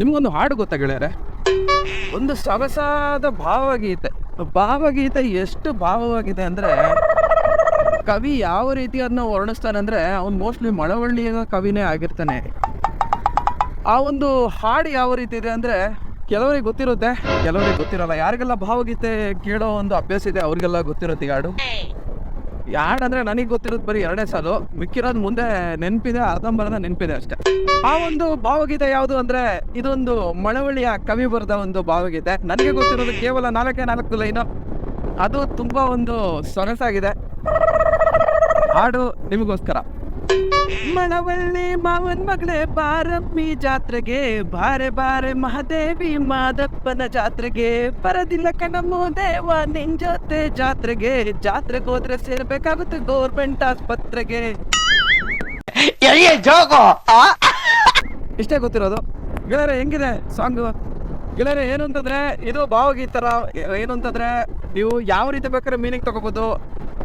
ನಿಮ್ಗೊಂದು ಹಾಡು ಗೊತ್ತಾ ಗೆಳೆಯರೆ? ಒಂದು ಸೊಗಸಾದ ಭಾವಗೀತೆ. ಭಾವಗೀತೆ ಎಷ್ಟು ಭಾವವಾಗಿದೆ ಅಂದ್ರೆ, ಕವಿ ಯಾವ ರೀತಿ ಅದನ್ನ ವರ್ಣಿಸ್ತಾನೆ ಅಂದ್ರೆ, ಅವ್ನು ಮೋಸ್ಟ್ಲಿ ಮಳವಳ್ಳಿಯ ಕವಿನೇ ಆಗಿರ್ತಾನೆ. ಆ ಒಂದು ಹಾಡು ಯಾವ ರೀತಿ ಇದೆ ಅಂದ್ರೆ, ಕೆಲವರಿಗೆ ಗೊತ್ತಿರುತ್ತೆ. ಕೆಲವರಿಗೆ ಗೊತ್ತಿರಲ್ಲ. ಯಾರಿಗೆಲ್ಲ ಭಾವಗೀತೆ ಕೇಳೋ ಒಂದು ಅಭ್ಯಾಸ ಇದೆ, ಅವ್ರಿಗೆಲ್ಲ ಗೊತ್ತಿರುತ್ತೆ ಹಾಡು. ಹಾಡು ಅಂದ್ರೆ ನನಗೆ ಗೊತ್ತಿರೋದು ಬರೀ ಎರಡೇ ಸಾಲು. ಮಿಕ್ಕಿರೋದು ಮುಂದೆ ನೆನಪಿದೆ ಅರ್ಧಂಬರ್ಧ ನೆನಪಿದೆ ಅಷ್ಟೇ. ಆ ಒಂದು ಭಾವಗೀತೆ ಯಾವುದು ಅಂದ್ರೆ, ಇದೊಂದು ಮಳವಳ್ಳಿಯ ಕವಿ ಬರೆದ ಒಂದು ಭಾವಗೀತೆ. ನನಗೆ ಗೊತ್ತಿರೋದು ಕೇವಲ ನಾಲ್ಕೇ ನಾಲ್ಕು ಲೈನು. ಅದು ತುಂಬಾ ಒಂದು ಸೊಗಸಾಗಿದೆ. ಹಾಡು ನಿಮಗೋಸ್ಕರ. ಮಳವಳ್ಳಿ ಮಾವನ್ ಮಗಳೇ ಬಾರಮ್ಮಿ ಜಾತ್ರೆಗೆ ಬಾರೆ ಬಾರೆ ಮಹಾದೇವಿ ಮಾದಪ್ಪನ ಜಾತ್ರೆಗೆ. ಬರದಿಲ್ಲ ಕಣಮ್ಮು ದೇವ ನಿನ್ ಜೊತೆ ಜಾತ್ರೆಗೆ. ಜಾತ್ರೆಗೆ ಹೋದ್ರೆ ಸೇರ್ಬೇಕಾಗುತ್ತೆ ಗೌರ್ಮೆಂಟ್ ಆಸ್ಪತ್ರೆಗೆ. ಇಷ್ಟೇ ಗೊತ್ತಿರೋದು. ಗೆಳೆಯರೆ ಹೆಂಗಿದೆ ಸಾಂಗ್? ಗೆಳೆಯರೆ ಏನು ಅಂತಂದ್ರೆ ಇದು ಭಾವಗೀತರ. ಏನು ಅಂತಂದ್ರೆ ನೀವು ಯಾವ ರೀತಿ ಬೇಕಾದ್ರೆ ಮೀನಿಂಗ್ ತಗೋಬಹುದು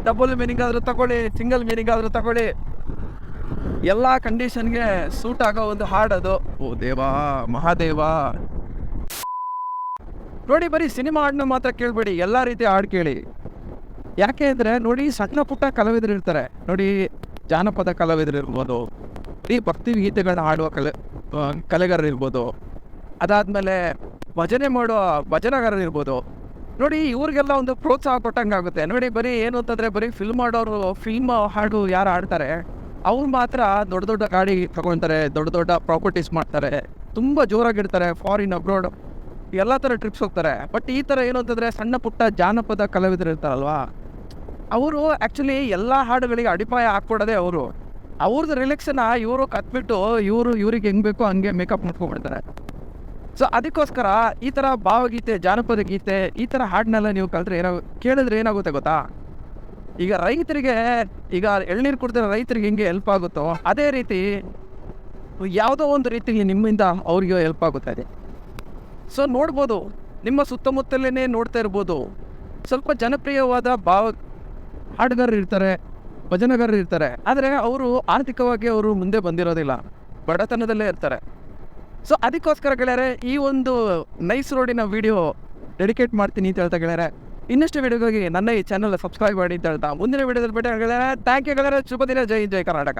ಡಬಲ್ ಮೀನಿಂಗ್ ಆದ್ರೂ ತಗೊಳ್ಳಿ ಸಿಂಗಲ್ ಮೀನಿಂಗ್ ಆದ್ರೂ ತಗೊಳ್ಳಿ. ಎಲ್ಲ ಕಂಡೀಷನ್ಗೆ ಸೂಟ್ ಆಗೋ ಒಂದು ಹಾಡು ಅದು. ಓ ದೇವಾ, ಮಹಾದೇವ. ನೋಡಿ, ಬರೀ ಸಿನಿಮಾ ಹಾಡನ್ನ ಮಾತ್ರ ಕೇಳಬೇಡಿ, ಎಲ್ಲ ರೀತಿಯ ಹಾಡು ಕೇಳಿ. ಯಾಕೆ ಅಂದರೆ, ನೋಡಿ, ಸಣ್ಣ ಪುಟ್ಟ ಕಲಾವಿದರು ಇರ್ತಾರೆ. ನೋಡಿ, ಜಾನಪದ ಕಲಾವಿದರು ಇರ್ಬೋದು, ಈ ಭಕ್ತಿ ಗೀತೆಗಳನ್ನ ಹಾಡುವ ಕಲೆ ಕಲೆಗಾರರು ಇರ್ಬೋದು. ಅದಾದಮೇಲೆ ಭಜನೆ ಮಾಡೋ ಭಜನಗಾರರು ಇರ್ಬೋದು. ನೋಡಿ, ಇವ್ರಿಗೆಲ್ಲ ಒಂದು ಪ್ರೋತ್ಸಾಹ ಕೊಟ್ಟಂಗೆ ಆಗುತ್ತೆ ನೋಡಿ, ಬರೀ ಏನು ಅಂತಂದರೆ, ಬರೀ ಫಿಲ್ಮ್ ಮಾಡೋರು ಫಿಲ್ಮ್ ಹಾಡು ಯಾರು ಆಡ್ತಾರೆ ಅವ್ರು ಮಾತ್ರ ದೊಡ್ಡ ದೊಡ್ಡ ಗಾಡಿ ತಗೊಳ್ತಾರೆ, ದೊಡ್ಡ ದೊಡ್ಡ ಪ್ರಾಪರ್ಟೀಸ್ ಮಾಡ್ತಾರೆ, ತುಂಬ ಜೋರಾಗಿರ್ತಾರೆ ಫಾರಿನ್ ಅಬ್ರೋಡ್ ಎಲ್ಲ ಥರ ಟ್ರಿಪ್ಸ್ ಹೋಗ್ತಾರೆ. ಬಟ್ ಈ ಥರ ಏನು ಅಂತಂದರೆ ಸಣ್ಣ ಪುಟ್ಟ ಜಾನಪದ ಕಲಾವಿದರು ಇರ್ತಾರಲ್ವಾ? ಅವರು ಆ್ಯಕ್ಚುಲಿ ಎಲ್ಲ ಹಾಡುಗಳಿಗೆ ಅಡಿಪಾಯ ಹಾಕ್ಕೊಡೋದೇ ಅವರು. ಅವ್ರದ್ದು ರಿಲೆಕ್ಷನ್ನ ಇವರು ಕತ್ಬಿಟ್ಟು ಇವರು ಇವ್ರಿಗೆ ಹೆಂಗೆ ಬೇಕೋ ಹಂಗೆ ಮೇಕಪ್ ಮಾಡ್ಕೊಂಡ್ಬಿಡ್ತಾರೆ. ಸೊ ಅದಕ್ಕೋಸ್ಕರ ಈ ಥರ ಭಾವಗೀತೆ, ಜಾನಪದ ಗೀತೆ, ಈ ಥರ ಹಾಡನ್ನೆಲ್ಲ ನೀವು ಕಲ್ತ್ರೆ ಏನೋ ಕೇಳಿದ್ರೆ ಏನಾಗುತ್ತೆ ಗೊತ್ತಾ? ಈಗ ರೈತರಿಗೆ, ಈಗ ಎಳ್ನೀರು ಕುಡ್ದಿರೋ ರೈತರಿಗೆ ಹೆಂಗೆ ಹೆಲ್ಪ್ ಆಗುತ್ತೋ, ಅದೇ ರೀತಿ ಯಾವುದೋ ಒಂದು ರೀತಿಯಲ್ಲಿ ನಿಮ್ಮಿಂದ ಅವ್ರಿಗೆ ಹೆಲ್ಪ್ ಆಗುತ್ತಾ ಇದೆ. ಸೊ ನೋಡ್ಬೋದು, ನಿಮ್ಮ ಸುತ್ತಮುತ್ತಲೇ ನೋಡ್ತಾ ಇರ್ಬೋದು, ಸ್ವಲ್ಪ ಜನಪ್ರಿಯವಾದ ಭಾವ, ಹಾಡುಗಾರರು ಇರ್ತಾರೆ, ಭಜನಗಾರರು ಇರ್ತಾರೆ, ಆದರೆ ಅವರು ಆರ್ಥಿಕವಾಗಿ ಅವರು ಮುಂದೆ ಬಂದಿರೋದಿಲ್ಲ, ಬಡತನದಲ್ಲೇ ಇರ್ತಾರೆ. ಸೊ ಅದಕ್ಕೋಸ್ಕರ ಗೆಳೆಯರೆ, ಈ ಒಂದು ನೈಸ್ ರೋಡಿನ ವಿಡಿಯೋ ಡೆಡಿಕೇಟ್ ಮಾಡ್ತೀನಿ ಅಂತ ಹೇಳ್ತಾ ಗೆಳೆಯರೆ ಇನ್ನಷ್ಟು ವಿಡಿಯೋಗಾಗಿ ನನ್ನ ಈ ಚಾನಲ್ ಸಬ್ಸ್ಕ್ರೈಬ್ ಮಾಡಿ ಅಂತ ಹೇಳ್ತಾ ಮುಂದಿನ ವಿಡಿಯೋದಲ್ಲಿ ಭೇಟಿ ಥ್ಯಾಂಕ್ ಯು ಶುಭ ದಿನ. ಜೈ ಜೈ ಕರ್ನಾಟಕ.